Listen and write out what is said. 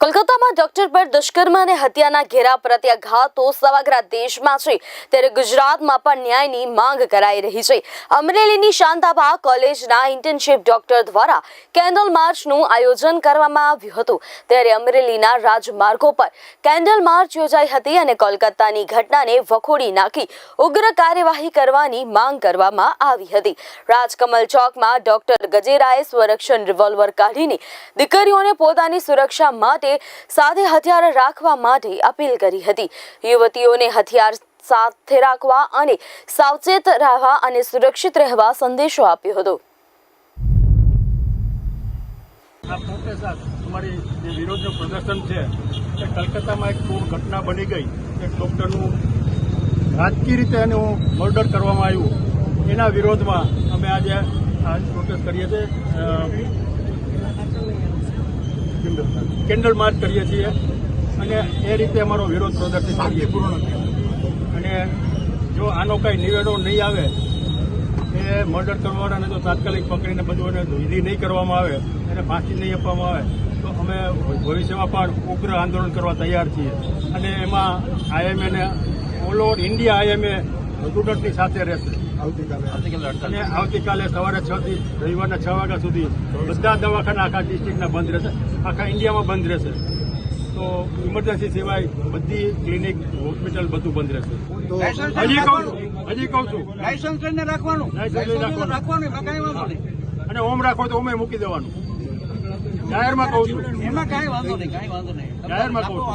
કોલકાતામાં ડોક્ટર પર દુષ્કર્મ અને હત્યાના ઘેરા પ્રત્યાઘાતો સમગ્ર દેશમાં છે. ત્યારે ગુજરાતમાં પણ ન્યાયની માંગ કરાઈ રહી છે. અમરેલીની શાંતાબા કોલેજના ઇન્ટર્નશીપ ડોક્ટર દ્વારા કેન્ડલ માર્ચનું આયોજન કરવામાં આવ્યું હતું. ત્યારે અમરેલીના રાજમાર્ગો પર કેન્ડલ માર્ચ યોજાઈ હતી અને કોલકાતાની ઘટનાને વખોડી નાખી ઉગ્ર કાર્યવાહી કરવાની માંગ કરવામાં આવી હતી. રાજકમલ ચોકમાં ડોક્ટર ગજેરાએ સ્વરક્ષણ રિવોલ્વર કાઢીને દીકરીઓને પોતાની સુરક્ષા માટે સાથે હથિયાર રાખવા માટે અપીલ કરી હતી. યુવતીઓને હથિયાર સાથે રાખવા અને સાવચેત રહેવા અને સુરક્ષિત રહેવા સંદેશો આપ્યો હતો. અમારી જે વિરોધનું પ્રદર્શન છે, એ કલકત્તામાં એક પૂર ઘટના બની ગઈ. એક ડૉક્ટરનું રાજકીય રીતે એનું મર્ડર કરવામાં આવ્યું. એના વિરોધમાં અમે આજે આ પ્રોટેસ્ટ કરીએ છીએ. કેન્ડલ માર્ચ કરીએ છીએ અને એ રીતે અમારો વિરોધ પ્રદર્શિત કરીએ પૂર્ણ અને જો આનો કાંઈ નિવેડો નહીં આવે, એ મર્ડર કરવાવાળાને તો તાત્કાલિક પકડીને બધું એને વિધિ નહીં કરવામાં આવે એને ફાંસી નહીં આપવામાં આવે, તો અમે ભવિષ્યમાં પણ ઉગ્ર આંદોલન કરવા તૈયાર છીએ. અને એમાં આઈએમએને ઓલ ઓવર ઇન્ડિયા આઈએમએ સ્ટુડન્ટની સાથે રહેશે. અને આવતીકાલે સવારે છ થી રવિવારના છ વાગ્યા સુધી બધા દવાખાના આખા ડિસ્ટ્રિક્ટના બંધ રહેશે. આખા ઇન્ડિયામાં બંધ રહેશે. તો ઇમરજન્સી સિવાય બધી ક્લિનિક હોસ્પિટલ બધું બંધ રહેશે. હજી કહું હજી કહું છું. લાયસન્સ લઈને રાખવાનું. લાયસન્સ લઈને લાયસન્સ રાખવાનું. અને ઓમ રાખો તો ઓમે મૂકી દેવાનું. જાહેરમાં કહું છું. એમાં કાંઈ વાંધો નહીં કાંઈ વાંધો નહીં. જાહેરમાં કહું છું.